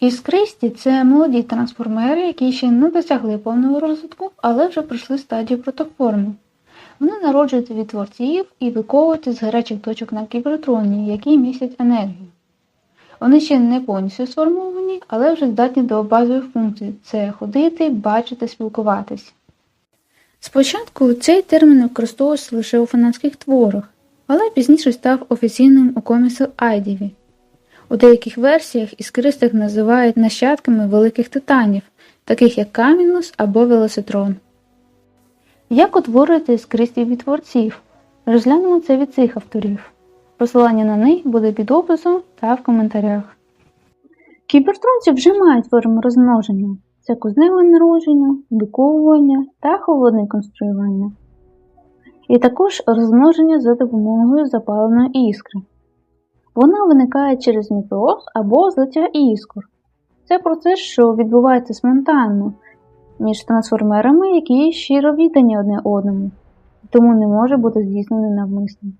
Іскристі це молоді трансформери, які ще не досягли повного розвитку, але вже пройшли стадію протоформи. Вони народжуються від творців і виковуються з гарячих точок на кібертроні, які містять енергію. Вони ще не повністю сформовані, але вже здатні до базових функцій це ходити, бачити, спілкуватись. Спочатку цей термін використовувався лише у фанатських творах, але пізніше став офіційним у коміксі Айдіві. У деяких версіях іскристих називають нащадками великих титанів, таких як Камінус або Велоситрон. Як утворювати іскристів від творців? Розглянемо це від цих авторів. Посилання на них буде під описом та в коментарях. Кібертронці вже мають форму розмноження. Це кузневе народження, виковування та холодне конструювання. І також розмноження за допомогою запаленої іскри. Вона виникає через мітоз або злиття іскор. Це процес, що відбувається спонтанно між трансформерами, які щиро віддані одне одному, тому не може бути здійснений навмисно.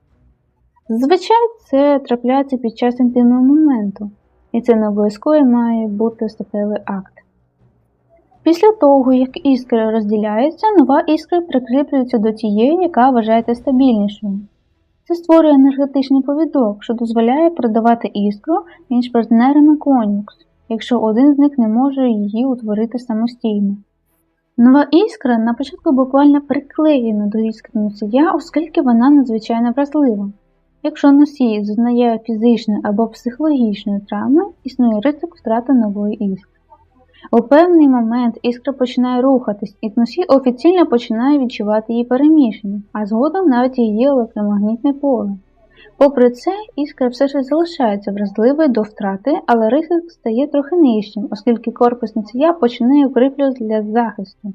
Зазвичай це трапляється під час інтимного моменту, і це не обов'язково має бути статевий акт. Після того, як іскри розділяються, нова іскра прикріплюється до тієї, яка вважається стабільнішою. Це створює енергетичний повідок, що дозволяє передавати іскру між партнерами конюкс, якщо один з них не може її утворити самостійно. Нова іскра на початку буквально приклеєна до іскри носія, оскільки вона надзвичайно вразлива. Якщо носій зазнає фізичної або психологічної травми, існує ризик втрати нової іскри. У певний момент іскра починає рухатись, і носій офіційно починає відчувати її переміщення, а згодом навіть її електромагнітне поле. Попри це, іскра все ж залишається вразливою до втрати, але ризик стає трохи нижчим, оскільки корпус носія починає укріплюватися для захисту.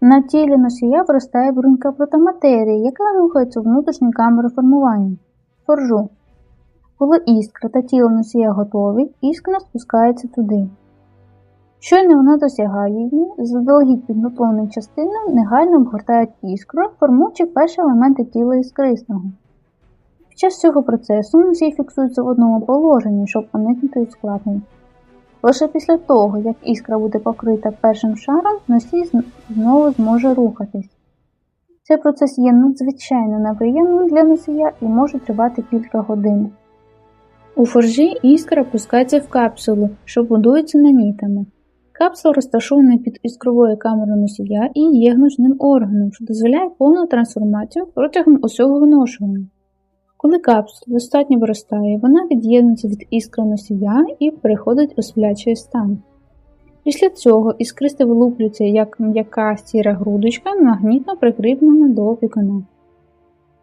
На тілі носія виростає брунька протоматерії, яка рухається у внутрішню камеру формування форжу. Коли іскра та тіло носія готові, іскра спускається туди. Щойно вона досягає її, заздалегідь підготовленою частиною негайно обгортають іскру, формуючи перші елементи тіла іскристого. Під час цього процесу носій фіксується в одному положенні, щоб уникнути ускладнень. Лише після того, як іскра буде покрита першим шаром, носій знову зможе рухатись. Цей процес є надзвичайно неприємним для носія і може тривати кілька годин. У форжі іскра пускається в капсулу, що будується нанітами. Капсула розташована під іскровою камерою носія і є гнучним органом, що дозволяє повну трансформацію протягом усього виношування. Коли капсула достатньо виростає, вона від'єднується від іскри носія і переходить у сплячий стан. Після цього іскристи вилуплюються як м'яка сіра грудочка, магнітно прикріплена до вікона.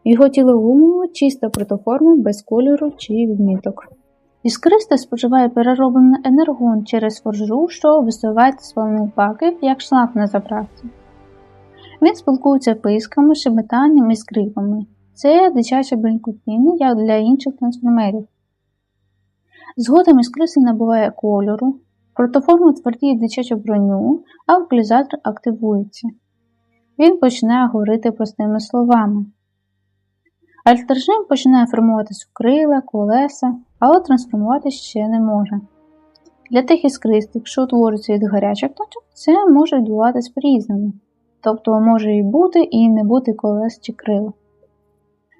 Його тіло гумово, чиста протоформа без кольору чи відміток. Іскристи споживає перероблений енергон через форжу, що висувається з паливних баків, як шланг на заправці. Він спілкується писками, шебетанням і скрипами. Це дитяче бенькотіння, як для інших трансформерів. Згодом іскристи набуває кольору, протоформа твердіє дитячу броню, а вокалізатор активується. Він починає говорити простими словами. Альтержим починає формуватись у крила, колеса, але трансформуватися ще не може. Для тих іскристих, що утворюються від гарячих точок, це може відбуватись по-різному, тобто може і бути, і не бути колес чи крила.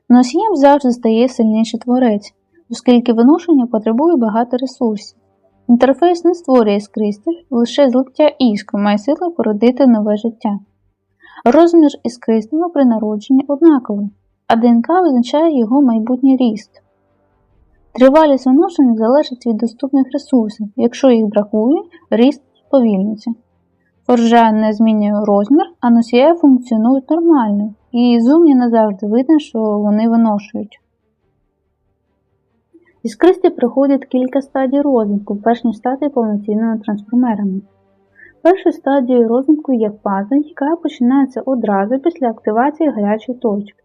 Носієм завжди стає сильніший творець, оскільки виношення потребує багато ресурсів. Інтерфейс не створює іскристих, лише злиття іскр має силу породити нове життя. Розмір іскристого при народженні однаковий, а ДНК визначає його майбутній ріст. Тривалість виношення залежить від доступних ресурсів. Якщо їх бракує, ріст сповільниться. Форжа не змінює розмір, а носія функціонують нормально, і зумні не завжди видно, що вони виношують. Іскристи проходять кілька стадій розвитку, перш ніж стати повноцінними трансформерами. Першою стадією розвитку є фаза, яка починається одразу після активації гарячої точки.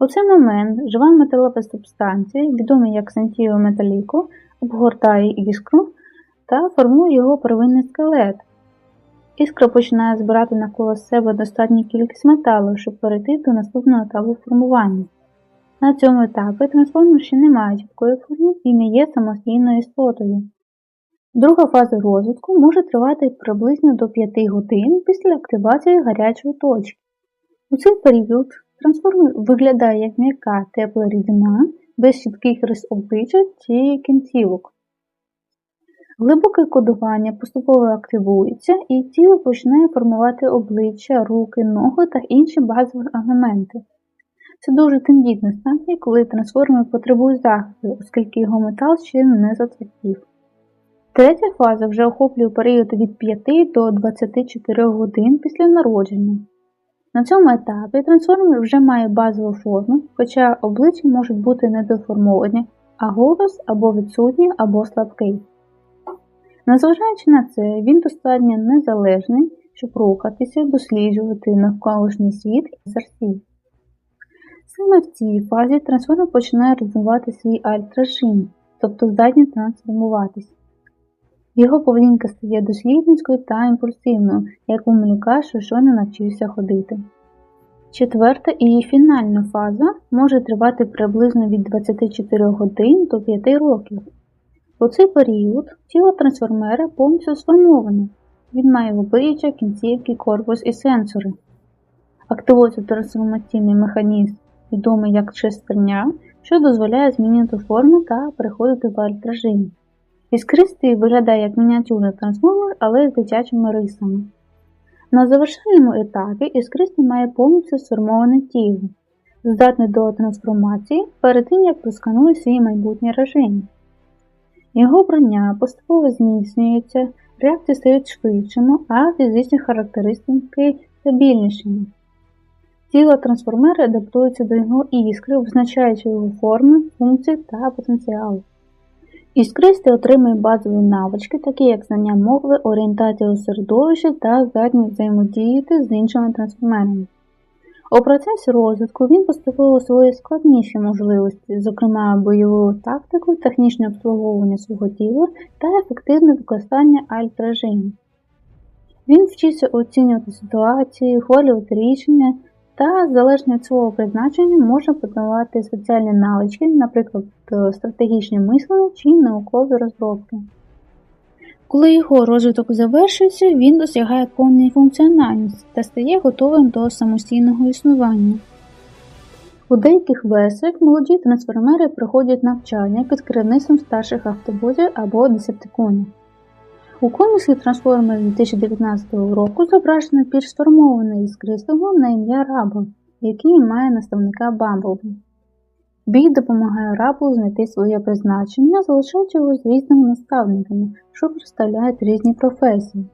У цей момент жива металева субстанція, відома як сантіо металіко, обгортає іскру та формує його первинний скелет. Іскра починає збирати навколо себе достатню кількість металу, щоб перейти до наступного етапу формування. На цьому етапі трансформер ще не має чіткої форми і не є самостійною істотою. Друга фаза розвитку може тривати приблизно до 5 годин після активації гарячої точки. У цей період трансформер виглядає як м'яка тепла рідина без чітких рис обличчя чи кінцівок. Глибоке кодування поступово активується і тіло починає формувати обличчя, руки, ноги та інші базові елементи. Це дуже тендітна стадія, коли трансформер потребує захисту, оскільки його метал ще не затвердів. Третя фаза вже охоплює період від 5 до 24 годин після народження. На цьому етапі трансформер вже має базову форму, хоча обличчя можуть бути недоформовані, а голос або відсутній, або слабкий. Незважаючи на це, він достатньо незалежний, щоб рухатися, досліджувати навколишній світ і зарсі. Саме в цій фазі трансформер починає розвивати свій альт-режим, тобто здатність трансформуватись. Його поведінка стає дослідницькою та імпульсивною, як у малюка, що щойно навчився ходити. Четверта і фінальна фаза може тривати приблизно від 24 годин до 5 років. У цей період тіло трансформера повністю сформоване. Він має обличчя, кінцівки, корпус і сенсори. Активується трансформаційний механізм, відомий як шестерня, що дозволяє змінювати форму та переходити в альт-режим. Іскристий виглядає як мініатюрний трансформер, але з дитячими рисами. На завершальному етапі іскристий має повністю сформоване тіло, здатне до трансформації перед тим, як просканує свій майбутній режим. Його броня поступово зміцнюється, реакції стають швидшими, а фізичні характеристики стабільнішими. Тіло трансформера адаптується до його іскри, визначаючи його форми, функції та потенціал. Іскристий отримує базові навички, такі як знання мови, орієнтація у середовищі та здатність взаємодіяти з іншими трансформерами. У процесі розвитку він поступово освоює складніші можливості, зокрема бойову тактику, технічне обслуговування свого тіла та ефективне використання альт-режимів. Він вчиться оцінювати ситуації, ухвалювати рішення та, залежно від свого призначення, може подавати спеціальні навички, наприклад, стратегічне мислення чи наукові розробки. Коли його розвиток завершується, він досягає повної функціональності та стає готовим до самостійного існування. У деяких версіях молоді трансформери проходять навчання під керівництвом старших автобусів або десептиконів. У коміксі Трансформер 2019 року зображено більш сформований іскристого на ім'я Рабл, який має наставника Бамблбі. Бій допомагає Раблу знайти своє призначення, залишаючи його з різними наставниками, що представляють різні професії.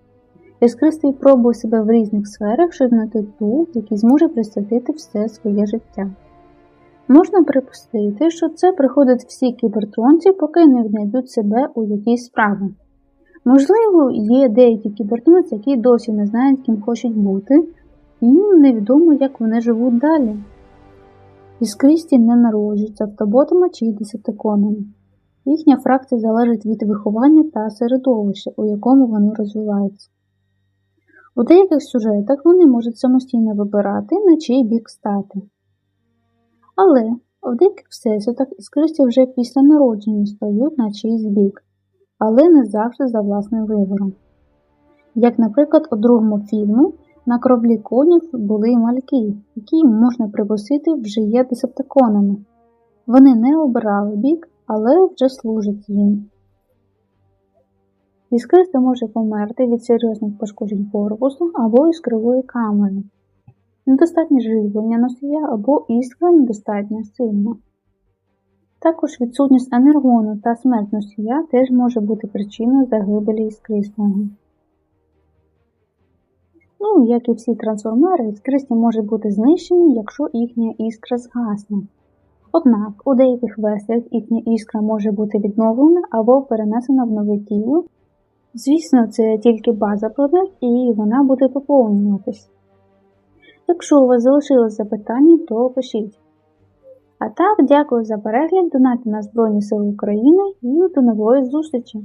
Іскристий пробує себе в різних сферах, щоб знайти ту, який зможе присвятити все своє життя. Можна припустити, що це приходить всі кібертронці, поки не знайдуть себе у якійсь справі. Можливо, є деякі кібертонці, які досі не знають, ким хочуть бути, і їм невідомо, як вони живуть далі. Іскристі не народжуються автоботами чи десятиконами. Їхня фракція залежить від виховання та середовища, у якому вони розвиваються. У деяких сюжетах вони можуть самостійно вибирати, на чий бік стати. Але в деяких всесвітах іскристі вже після народження стають на чийсь бік, але не завжди за власним вибором. Як, наприклад, у другому фільмі на кораблі конів були мальки, які можна припустити вже є десептиконами. Вони не обирали бік, але вже служать їм. Іскриста може померти від серйозних пошкоджень корпусу або іскрової камери, недостатнє живлення носія або іскра недостатньо сильна. Також відсутність енергону та смерть носія теж може бути причиною загибелі іскристого. Ну, як і всі трансформери, іскристі можуть бути знищені, якщо їхня іскра згасне. Однак у деяких версіях їхня іскра може бути відновлена або перенесена в нове тіло. Звісно, це тільки база продаж і вона буде поповнюватись. Якщо у вас залишилось запитання, то пишіть. А так, дякую за перегляд, донати на Збройні Сили України і до нової зустрічі!